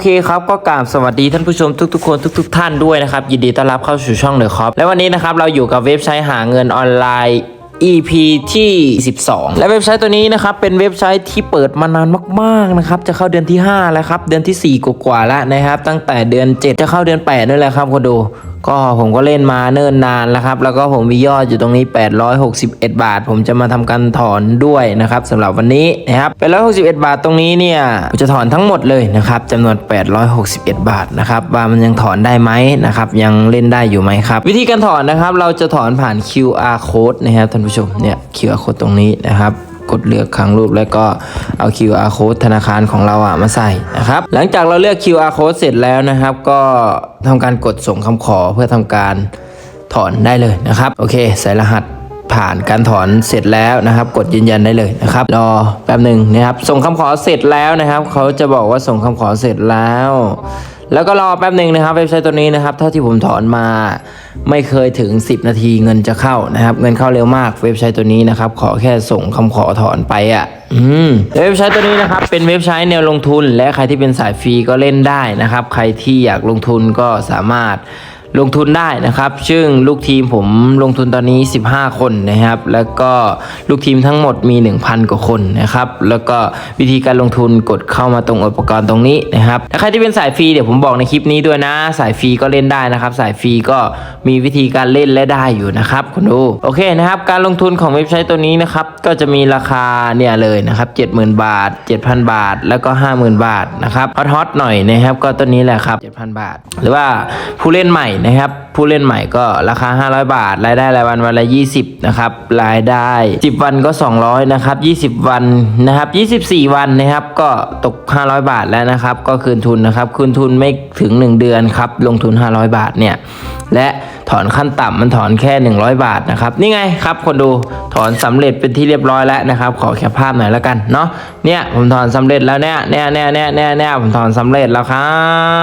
เคครับก็กราบสวัสดีท่านผู้ชมทุกๆ คนทุก ๆ ท่านด้วยนะครับ ยินดีต้อนรับเข้าสู่ช่องเดอะคอปและวันนี้นะครับเราอยู่กับเว็บไซต์หาเงินออนไลน์ EP ที่ 12 และเว็บไซต์ตัวนี้นะครับ เป็นเว็บไซต์ที่เปิดมานานมากๆนะครับ จะเข้าเดือนที่ 5 แล้วครับ เดือนทีสี่4 กว่าๆแล้วนะครับ ตั้งแต่เดือน 7 จะเข้าเดือน8ด้วยแหละครับคนดู ก็ผมก็เล่นมาเนิ่นนานแล้วครับ แล้วก็ผมมียอดอยู่ตรงนี้ 861 บาท ผมจะมาทำการถอนด้วยนะครับสำหรับวันนี้นะครับ861 บาทตรงนี้เนี่ยผมจะถอนทั้งหมดเลยนะครับจำนวน 861 บาทนะครับว่ามันยังถอนได้ไหมนะครับยังเล่นได้อยู่ไหมครับวิธีการถอนนะครับ เราจะถอนผ่าน QR code นะครับท่านผู้ชมเนี่ย QR code ตรงนี้นะครับ กดเลือกครั้งรูปแล้วก็เอา QR code ธนาคารของเราอะมาใส่นะครับหลังจากเราเลือก QR code เสร็จแล้วนะครับ ก็ทำการกดส่งคำขอเพื่อทำการถอนได้เลยนะครับ โอเค ใส่รหัสผ่านการถอนเสร็จแล้วนะครับ กดยืนยันได้เลยนะครับรอแป๊บหนึ่งนะครับ ส่งคำขอเสร็จแล้วนะครับ เขาจะบอกว่าส่งคำขอเสร็จแล้ว แล้วก็รอแป๊บหนึ่งนะครับเว็บไซต์ตัวนี้นะครับเท่าที่ผมถอนมาไม่เคยถึง 10 นาทีเงินจะเข้านะครับ เงินเข้าเร็วมากเว็บไซต์ตัวนี้นะครับ ขอแค่ส่งคำขอถอนไปอะอืมเว็บไซต์ตัวนี้นะครับเป็นเว็บไซต์แนวลงทุน และใครที่เป็นสายฟรีก็เล่นได้นะครับ ใครที่อยากลงทุนก็สามารถ ลงทุนได้นะครับ ซึ่งลูกทีมผมลงทุนตอนนี้ 15 คนนะครับ แล้วก็ลูกทีมทั้งหมดมี 1,000 กว่าคนนะครับ แล้วก็วิธีการลงทุนกดเข้ามาตรงอุปกรณ์ตรงนี้นะครับถ้าใครที่เป็นสายฟรีเดี๋ยวผมบอกในคลิปนี้ด้วยนะ สายฟรีก็เล่นได้นะครับ สายฟรีก็มีวิธีการเล่นและได้อยู่นะครับคุณดูโอเคนะครับ การลงทุนของเว็บไซต์ตัวนี้นะครับ ก็จะมีราคาเนี่ยเลยนะครับ 70,000 บาท 7,000 บาท แล้วก็ 50,000 บาทนะครับฮอตๆหน่อยนะครับ ก็ตัวนี้แหละครับ 7,000 บาท หรือว่าผู้เล่นใหม่นะครับ ผู้เล่นใหม่ก็ราคา 500 บาท รายได้รายวันวันละ 20 นะครับ รายได้ 10 วันก็ 200 นะครับ 20 วันนะครับ 24 วันนะครับ ก็ตก 500 บาทแล้วนะครับ ก็คืนทุนนะครับ คืนทุนไม่ถึง 1 เดือนครับ ลงทุน 500 บาทเนี่ย และถอนขั้นต่ำมันถอนแค่ 100 บาทนะครับ นี่ไงครับ คนดูถอนสำเร็จเป็นที่เรียบร้อยแล้วนะครับ ขอแค่ภาพหน่อยแล้วกันเนาะ เนี่ยผมถอนสำเร็จแล้วเนี่ย เนี่ยเนี่ยเนี่ยเนี่ยเนี่ยผมถอนสำเร็จแล้วครั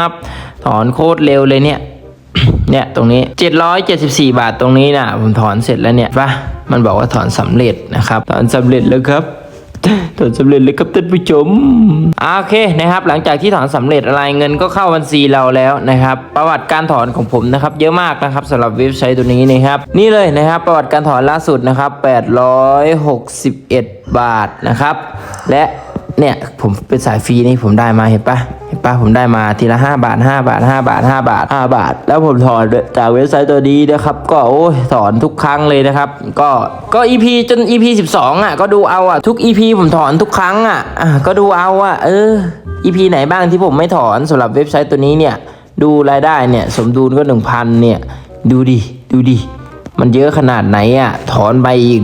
บ ถอนโคตรเร็วเลยเนี่ย เนี่ยตรงนี้ 774 บาทตรงนี้นะผมถอนเสร็จแล้วเนี่ยปะมันบอกว่าถอนสำเร็จนะครับ ถอนสำเร็จแล้วครับถอนสำเร็จเลยครับท่านผู้ชมโอเคนะครับ หลังจากที่ถอนสำเร็จอะไรเงินก็เข้าบัญชีเราแล้วนะครับ ประวัติการถอนของผมนะครับ เยอะมากนะครับสำหรับเว็บไซต์ตัวนี้นะครับ นี่เลยนะครับ ประวัติการถอนล่าสุดนะครับ 861 บาทนะครับ และ เนี่ยผมเป็นสายฟรีนี่ผมได้มาเห็นปะเห็นปะผมได้มาทีละ 5 บาท 5 บาท 5 บาท 5 บาท 5 บาท แล้วผมถอนจากเว็บไซต์ตัวนี้นะครับ ก็โอ้ยถอนทุกครั้งเลยนะครับ ก็ก็ EP จน EP 12 อะ ก็ดูเอาอะ ทุก EP ผมถอนทุกครั้งอะอะก็ดูเอาอะ เออ EP ไหนบ้างที่ผมไม่ถอนสำหรับเว็บไซต์ตัวนี้เนี่ยดูรายได้เนี่ยสมดุลก็ 1,000เนี่ยดูดิดูดิมันเยอะขนาดไหนอะถอนไปอีก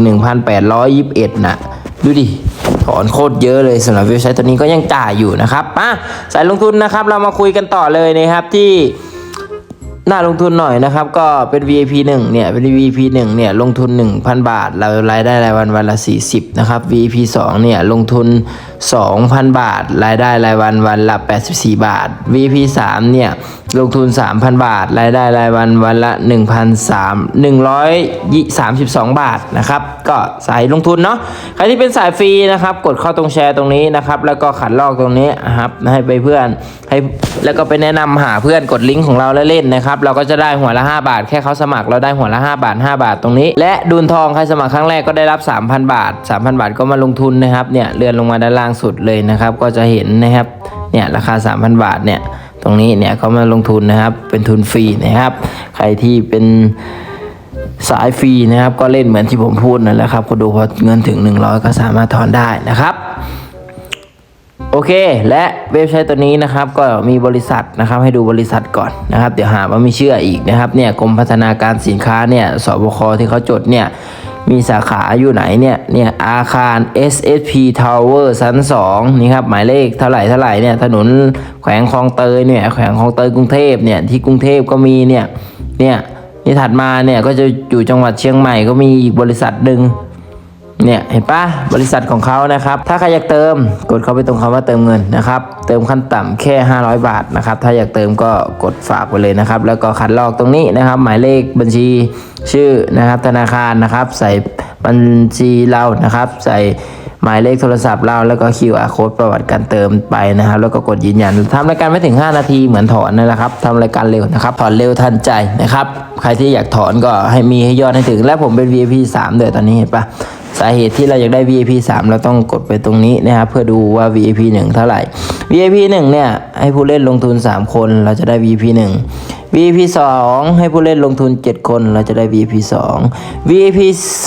1,821น่ะดูดิ ถอนโคตรเยอะเลยสำหรับเว็บไซต์ตัวนี้ก็ยังจ่ายอยู่นะครับอะสายลงทุนนะครับเรามาคุยกันต่อเลยนะครับที่น่าลงทุนหน่อยนะครับ ก็เป็น VIP 1เนี่ยเป็น VIP 1เนี่ยลงทุน 1,000 บาท เรารายได้รายวันวันละ 40นะครับ VIP 2เนี่ยลงทุน 2,000 บาท รายได้รายวันวันละ 84 บาท VIP 3เนี่ย ลงทุน 3,000 บาท รายได้รายวันวันละ 1,300 132 บาทนะครับ ก็สายลงทุนเนาะ ใครที่เป็นสายฟรีนะครับ กดเข้าตรงแชร์ตรงนี้นะครับ แล้วก็ขันลอกตรงนี้นะครับ ให้ไปเพื่อน ให้ แล้วก็ไปแนะนำหาเพื่อนกดลิงก์ของเราแล้วเล่นนะครับ เราก็จะได้หัวละ 5 บาท แค่เขาสมัครเราได้หัวละ 5 บาท 5 บาทตรงนี้ และดุนทองใครสมัครครั้งแรกก็ได้รับ 3,000 บาท 3,000 บาทก็มาลงทุนนะครับ เนี่ยเลื่อนลงมาด้านล่างสุดเลยนะครับ ก็จะเห็นนะครับ เนี่ยราคา 3,000 บาทเนี่ย ตรงนี้เนี่ยเขามาลงทุนนะครับ เป็นทุนฟรีนะครับ ใครที่เป็นสายฟรีนะครับ ก็เล่นเหมือนที่ผมพูดนั่นแหละครับก็ดูพอเงินถึง 100 ก็สามารถถอนได้นะครับโอเค และเว็บไซต์ตัวนี้นะครับ ก็มีบริษัทนะครับ ให้ดูบริษัทก่อนนะครับ เดี๋ยวหาว่าไม่เชื่ออีกนะครับเนี่ยกรมพัฒนาการสินค้าเนี่ยสบคที่เขาจดเนี่ย มีสาขาอยู่ไหนเนี่ย เนี่ยอาคาร SSP Tower ชั้น 2 นี่ครับหมายเลขเท่าไหร่เท่าไหร่เนี่ยถนนแขวงคลองเตยเนี่ยแขวงคลองเตยกรุงเทพเนี่ยที่กรุงเทพก็มีเนี่ยเนี่ยนี่ถัดมาเนี่ยก็จะอยู่จังหวัดเชียงใหม่ก็มีอีกบริษัทหนึ่ง เนี่ยเห็นปะบริษัทของเขานะครับ ถ้าใครอยากเติมกดเข้าไปตรงคำว่าเติมเงินนะครับ เติมขั้นต่ำแค่ 500 บาทนะครับ ถ้าอยากเติมก็กดฝากไปเลยนะครับ แล้วก็คัดลอกตรงนี้นะครับ หมายเลขบัญชีชื่อนะครับ ธนาคารนะครับ ใส่บัญชีเรานะครับ ใส่หมายเลขโทรศัพท์เราแล้วก็ QR code ประวัติการเติมไปนะครับ แล้วก็กดยืนยันทำรายการไม่ถึง 5 นาทีเหมือนถอนนั่นแหละครับทำรายการเร็วนะครับถอนเร็วทันใจนะครับ ใครที่อยากถอนก็ให้มีให้ยอดให้ถึง และผมเป็น VIP 3ด้วยตอนนี้เห็นปะ สาเหตุที่เราอยากได้ VIP 3 เราต้องกดไปตรงนี้นะครับเพื่อดูว่า VIP 1 เท่าไหร่ VIP 1 เนี่ยให้ผู้เล่นลงทุน 3 คนเราจะได้ VIP 1 VIP 2 ให้ผู้เล่นลงทุน 7 คนเราจะได้ VIP 2 VIP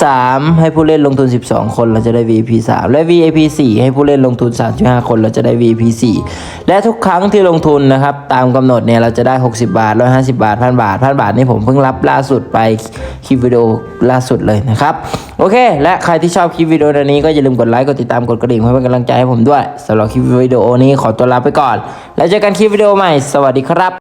3 ให้ผู้เล่นลงทุน 12 คนเราจะได้ VIP 3 และ VIP 4 ให้ผู้เล่นลงทุน 35 คนเราจะได้ VIP 4 และทุกครั้งที่ลงทุนนะครับตามกำหนดเนี่ยเราจะได้ 60 บาท 150 บาทพันบาทพันบาทนี่ผมเพิ่งรับล่าสุดไปคลิปวิดีโอล่าสุดเลยนะครับ โอเค และใครที่ชอบคลิปวิดีโอนี้ก็อย่าลืมกดไลค์ กดติดตาม กดกระดิ่งเพื่อเป็นกำลังใจให้ผมด้วยสำหรับคลิปวิดีโอนี้ขอตัวลาไปก่อน แล้วเจอกันคลิปวิดีโอใหม่ สวัสดีครับ